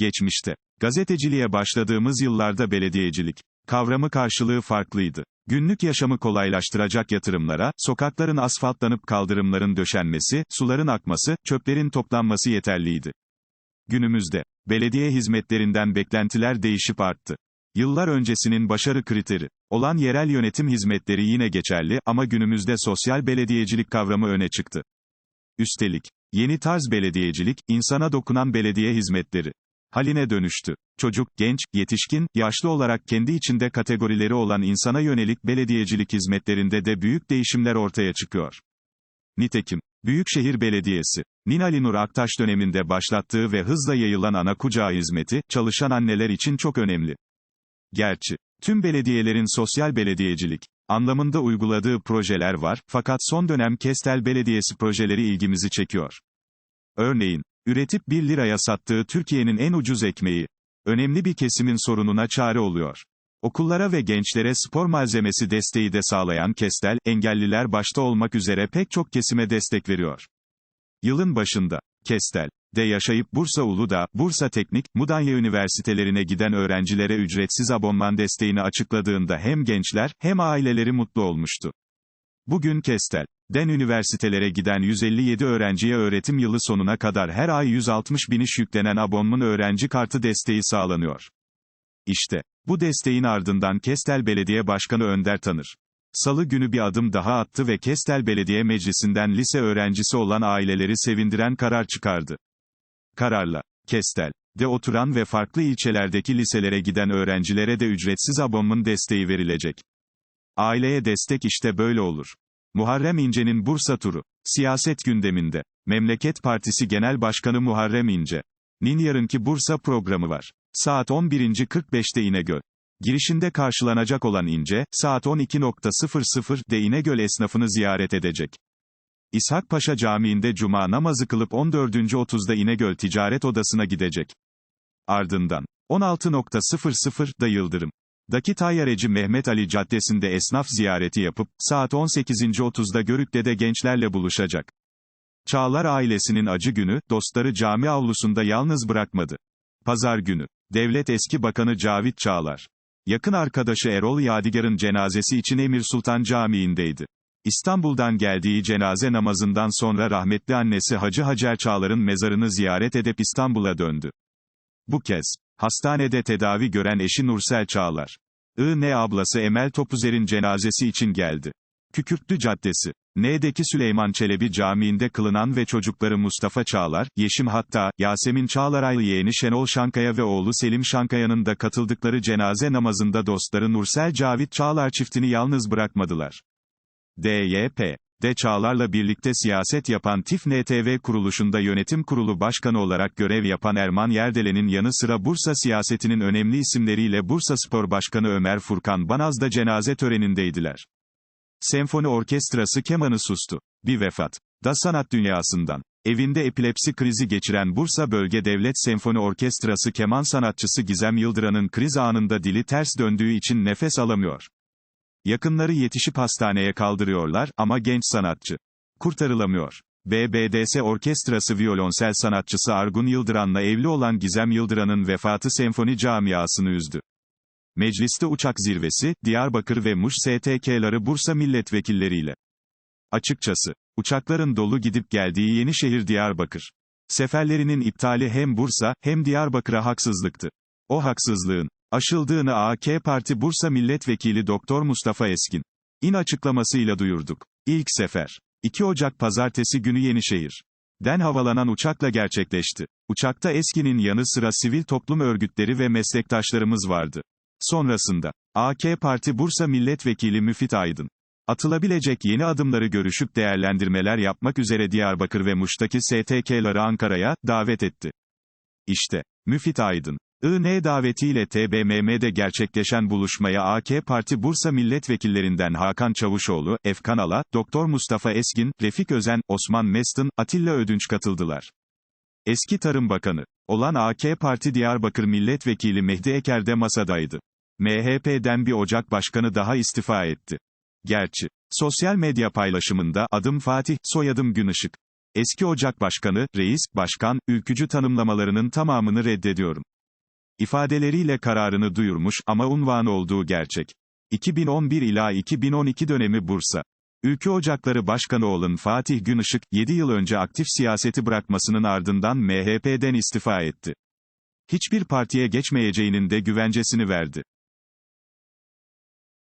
Geçmişte, gazeteciliğe başladığımız yıllarda belediyecilik, kavramı karşılığı farklıydı. Günlük yaşamı kolaylaştıracak yatırımlara, sokakların asfaltlanıp kaldırımların döşenmesi, suların akması, çöplerin toplanması yeterliydi. Günümüzde, belediye hizmetlerinden beklentiler değişip arttı. Yıllar öncesinin başarı kriteri olan yerel yönetim hizmetleri yine geçerli ama günümüzde sosyal belediyecilik kavramı öne çıktı. Üstelik, yeni tarz belediyecilik, insana dokunan belediye hizmetleri haline dönüştü. Çocuk, genç, yetişkin, yaşlı olarak kendi içinde kategorileri olan insana yönelik belediyecilik hizmetlerinde de büyük değişimler ortaya çıkıyor. Nitekim, Büyükşehir Belediyesi, Ninali Nur Aktaş döneminde başlattığı ve hızla yayılan ana kucağı hizmeti, çalışan anneler için çok önemli. Gerçi, tüm belediyelerin sosyal belediyecilik anlamında uyguladığı projeler var, fakat son dönem Kestel Belediyesi projeleri ilgimizi çekiyor. Örneğin, üretip 1 liraya sattığı Türkiye'nin en ucuz ekmeği, önemli bir kesimin sorununa çare oluyor. Okullara ve gençlere spor malzemesi desteği de sağlayan Kestel, engelliler başta olmak üzere pek çok kesime destek veriyor. Yılın başında, Kestel, de yaşayıp Bursa Uludağ, Bursa Teknik, Mudanya Üniversitelerine giden öğrencilere ücretsiz abonman desteğini açıkladığında hem gençler, hem aileleri mutlu olmuştu. Bugün Kestel, den üniversitelere giden 157 öğrenciye öğretim yılı sonuna kadar her ay 160 bin iş yüklenen abonman öğrenci kartı desteği sağlanıyor. İşte, bu desteğin ardından Kestel Belediye Başkanı Önder Tanır. Salı günü bir adım daha attı ve Kestel Belediye Meclisi'nden lise öğrencisi olan aileleri sevindiren karar çıkardı. Kararla, Kestel, de oturan ve farklı ilçelerdeki liselere giden öğrencilere de ücretsiz abonman desteği verilecek. Aileye destek işte böyle olur. Muharrem İnce'nin Bursa turu. Siyaset gündeminde. Memleket Partisi Genel Başkanı Muharrem İnce. Nin yarınki Bursa programı var. Saat 11.45'te İnegöl. Girişinde karşılanacak olan İnce, saat 12.00'de İnegöl esnafını ziyaret edecek. İshak Paşa Camii'nde cuma namazı kılıp 14.30'da İnegöl Ticaret Odası'na gidecek. Ardından, 16.00'da Yıldırım. Daki Tayyareci Mehmet Ali Caddesi'nde esnaf ziyareti yapıp, saat 18.30'da Görükle'de gençlerle buluşacak. Çağlar ailesinin acı günü, dostları cami avlusunda yalnız bırakmadı. Pazar günü, Devlet Eski Bakanı Cavit Çağlar, yakın arkadaşı Erol Yadigar'ın cenazesi için Emir Sultan Camii'ndeydi. İstanbul'dan geldiği cenaze namazından sonra rahmetli annesi Hacı Hacer Çağlar'ın mezarını ziyaret edip İstanbul'a döndü. Bu kez, hastanede tedavi gören eşi Nursel Çağlar. I.N. ablası Emel Topuzer'in cenazesi için geldi. Kükürtlü Caddesi. N'deki Süleyman Çelebi Camii'nde kılınan ve çocukları Mustafa Çağlar, Yeşim Hatta, Yasemin Çağlaraylı yeğeni Şenol Şankaya ve oğlu Selim Şankaya'nın da katıldıkları cenaze namazında dostları Nursel Cavit Çağlar çiftini yalnız bırakmadılar. DYP de Çağlar'la birlikte siyaset yapan TİF NTV kuruluşunda yönetim kurulu başkanı olarak görev yapan Erman Yerdelen'in yanı sıra Bursa siyasetinin önemli isimleriyle Bursa Spor Başkanı Ömer Furkan Banaz da cenaze törenindeydiler. Senfoni Orkestrası kemanı sustu. Bir vefat. Da sanat dünyasından. Evinde epilepsi krizi geçiren Bursa Bölge Devlet Senfoni Orkestrası keman sanatçısı Gizem Yıldıran'ın kriz anında dili ters döndüğü için nefes alamıyor. Yakınları yetişip hastaneye kaldırıyorlar ama genç sanatçı kurtarılamıyor. BBDS Orkestrası violonsel sanatçısı Argun Yıldıran'la evli olan Gizem Yıldıran'ın vefatı senfoni camiasını üzdü. Mecliste uçak zirvesi, Diyarbakır ve Muş STK'ları Bursa milletvekilleriyle. Açıkçası, uçakların dolu gidip geldiği Yenişehir Diyarbakır. Seferlerinin iptali hem Bursa, hem Diyarbakır'a haksızlıktı. O haksızlığın, aşıldığını AK Parti Bursa Milletvekili Doktor Mustafa Eskin. İn açıklamasıyla duyurduk. İlk sefer. 2 Ocak Pazartesi günü Yenişehir. Den havalanan uçakla gerçekleşti. Uçakta Eskin'in yanı sıra sivil toplum örgütleri ve meslektaşlarımız vardı. Sonrasında, AK Parti Bursa Milletvekili Müfit Aydın, atılabilecek yeni adımları görüşüp değerlendirmeler yapmak üzere Diyarbakır ve Muş'taki STK'ları Ankara'ya davet etti. İşte, Müfit Aydın, IN davetiyle TBMM'de gerçekleşen buluşmaya AK Parti Bursa milletvekillerinden Hakan Çavuşoğlu, Efkan Ala, Doktor Mustafa Eskin, Refik Özen, Osman Mestın, Atilla Ödünç katıldılar. Eski Tarım Bakanı olan AK Parti Diyarbakır Milletvekili Mehdi Eker de masadaydı. MHP'den bir Ocak Başkanı daha istifa etti. Gerçi, sosyal medya paylaşımında, adım Fatih, soyadım Günışık. Eski Ocak Başkanı, reis, başkan, ülkücü tanımlamalarının tamamını reddediyorum. İfadeleriyle kararını duyurmuş ama unvan olduğu gerçek. 2011 ila 2012 dönemi Bursa. Ülke Ocakları Başkanı olan Fatih Günışık, 7 yıl önce aktif siyaseti bırakmasının ardından MHP'den istifa etti. Hiçbir partiye geçmeyeceğinin de güvencesini verdi.